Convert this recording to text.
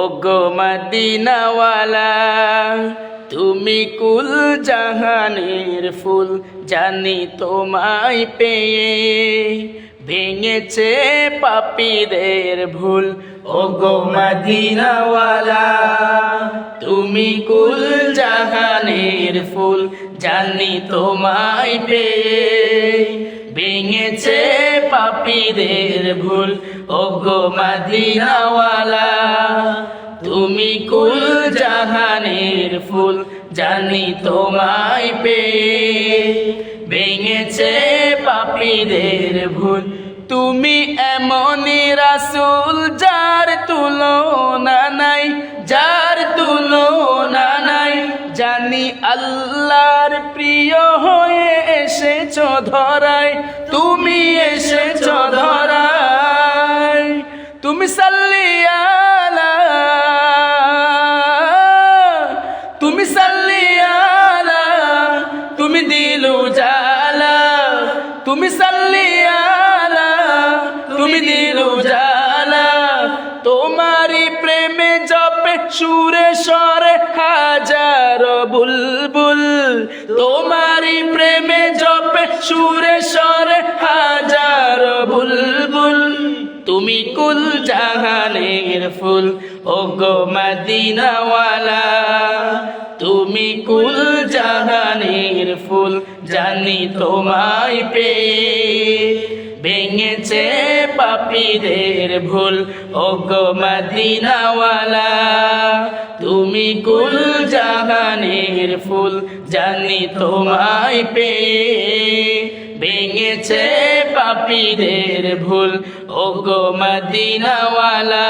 ও গো মদিনাওয়ালা, তুমি কুল জাহানের ফুল জানি তোমায় পেয়ে, ভেঙেছে পাপীদের ভুল। ও গো মদিনাওয়ালা, তুমি কুল জাহানের ফুল জানি তোমায় পেয়ে, ভেঙেছে পাপীদের ভুল। ও গো মদিনাওয়ালা তুমি কুল জাহানের ফুল, জানি তোমায় পেয়ে। ভেঙেছে পাপীদের ভুল, তুমি এমনই রাসুল যার তুলনা নাই, যার তুলনা নাই। জানি আল্লাহর প্রিয় হয়ে এসেছ ধরায়, তুমি এসেছ ধরায়। তুমি সাল্লিয়ালা তুমি দিলু জালা তোমারি প্রেমে জপে, সুরে সরে হাজার বুলবুল। তোমারি প্রেমে জপে, সুরে সরে হাজার বুলবুল। তুমি কুল জাহানের ফুল ও গো মদিনাওয়ালা। তুমি কুল জাহানের ফুল জানি তোমায় পে ভেঙেছে পাপীদের ভুল ও গো মদিনাওয়ালা। তুমি কুল জাহানের ফুল জানি তোমায় পে ভেঙেছে পাপীদের ভুল ও গো মদিনাওয়ালা।